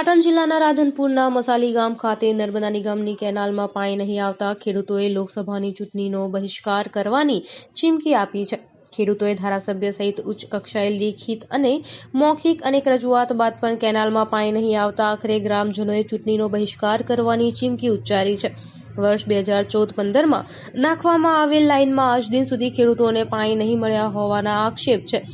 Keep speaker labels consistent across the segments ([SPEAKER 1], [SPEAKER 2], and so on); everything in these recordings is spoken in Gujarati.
[SPEAKER 1] પાટણ જિલ્લાના રાધનપુરના મસાલી ગામ ખાતે નર્મદા નિગમની કેનાલમાં પાણી નહીં આવતા ખેડૂતોએ લોકસભાની ચૂંટણીનો બહિષ્કાર કરવાની ચીમકી આપી છે. ખેડૂતોએ ધારાસભ્ય સહિત ઉચ્ચ કક્ષાએ લેખિત અને મૌખિક અનેક રજૂઆત બાદ પણ કેનાલમાં પાણી નહીં આવતા આખરે ગ્રામજનોએ ચૂંટણીનો બહિષ્કાર કરવાની ચીમકી ઉચ્ચારી છે. વર્ષ બે હજાર ચૌદ પંદરમાં નાખવામાં આવેલ લાઇનમાં આજ દિન સુધી ખેડૂતોને પાણી નહીં મળ્યા હોવાના આક્ષેપ છે.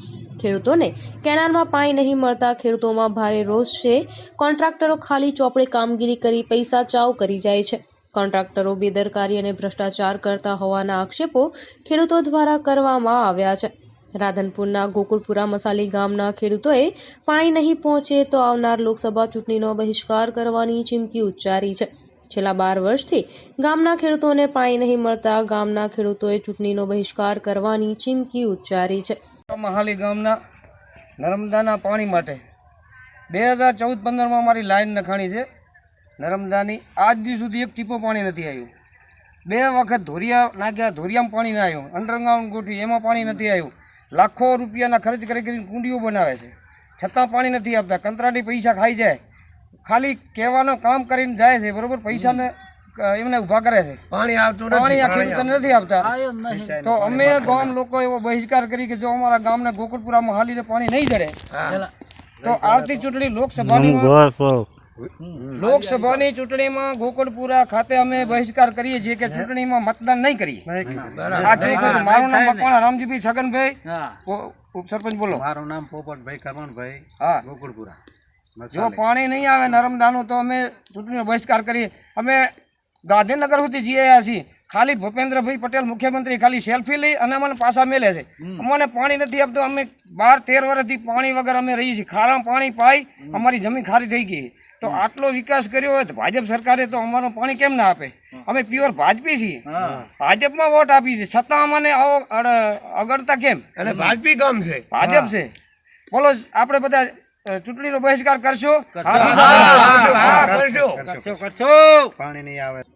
[SPEAKER 1] ખેડૂતોને કેનાલમાં પાણી નહીં મળતા ખેડૂતોમાં ભારે રોષ છે. કોન્ટ્રાક્ટરો ખાલી ચોપડે કામગીરી કરી પૈસા ચાવ કરી જાય છે. કોન્ટ્રાક્ટરો બેદરકારી અને ભ્રષ્ટાચાર કરતા હોવાના આક્ષેપો ખેડૂતો દ્વારા કરવામાં આવ્યા છે. રાધનપુરના ગોકુળપુરા મસાલી ગામના ખેડૂતોએ પાણી નહીં પહોંચે તો આવનાર લોકસભા ચૂંટણીનો બહિષ્કાર કરવાની ચીમકી ઉચ્ચારી છે. છેલ્લા બાર વર્ષથી ગામના ખેડૂતોને પાણી નહીં મળતા ગામના ખેડૂતોએ ચૂંટણીનો બહિષ્કાર કરવાની ચીમકી ઉચ્ચારી છે.
[SPEAKER 2] મહાલી ગામના નર્મદાના પાણી માટે. બે હજાર ચૌદ પંદરમાં મારી લાઈન નખાણી છે. નર્મદાની આજ દી સુધી એક ટીપો પાણી નથી આવ્યું. બે વખત ધોરિયા નાખ્યા, ધોરિયામાં પાણી ના આવ્યું. અંડરગ્રાઉન્ડ ગોઠવી, એમાં પાણી નથી આવ્યું. લાખો રૂપિયાના ખર્ચ કરી કરીને કુંડીઓ બનાવે છે. છતાં પાણી નથી આપતા. કંતરાટી પૈસા ખાઈ જાય. ખાલી કહેવાનું કામ કરીને જાય છે, બરાબર? પૈસાને એમને ઊભા કરે છે.
[SPEAKER 3] પાણી આવતું
[SPEAKER 2] પાણી આ ખેડૂતોને નથી આપતા તો અમે ગામ લોકો એવો બહિષ્કાર કરી કે જો અમારા ગામને ગોકુળપુરામાં હાલીને પાણી નહીં જડે તો આવતી ચૂંટણી લોકસભાની લોકસભાની ચૂંટણીમાં ગોકુળપુરા ખાતે અમે બહિષ્કાર કરીએ છીએ કે ચૂંટણીમાં મતદાન નહીં કરીએ. આ ચોખ્ખું મારું નામ મકવાણા રામજીભાઈ છગનભાઈ. ઓ- ઉપસરપંચ બોલો.
[SPEAKER 4] મારું નામ પોપટભાઈ કરમણભાઈ
[SPEAKER 2] હા.
[SPEAKER 4] ગોકુળપુરા.
[SPEAKER 2] જો પાણી નહીં આવે નર્મદાનું તો અમે ચૂંટણીનો બહિષ્કાર કરીએ. અમે ગાંધીનગર સુધી જઈ આવ્યા છીએ. ખાલી ભૂપેન્દ્રભાઈ પટેલ મુખ્યમંત્રી ખાલી સેલ્ફી લઈ અને અમને પાછા મેલે છે. અમને પાણી નથી આપતું. અમે બાર તેર વર્ષથી પાણી વગર અમે રહીએ છીએ. ખારા પાણી પાઈ અમારી જમીન ખારી થઈ ગઈ. તો આટલો વિકાસ કર્યો હોય તો ભાજપ સરકારે તો અમારું પાણી કેમ ના આપે? અમે પ્યોર ભાજપી છીએ. ભાજપમાં વોટ આપી છે. છતાં અમને આવો અગડતા કેમ?
[SPEAKER 3] અને ભાજપી ગામ છે.
[SPEAKER 2] ભાજપ છે. બોલો આપણે બધા ચૂંટણીનો બહિષ્કાર કરશો કરશો. કરશો.
[SPEAKER 4] પાણી નહીં આવે.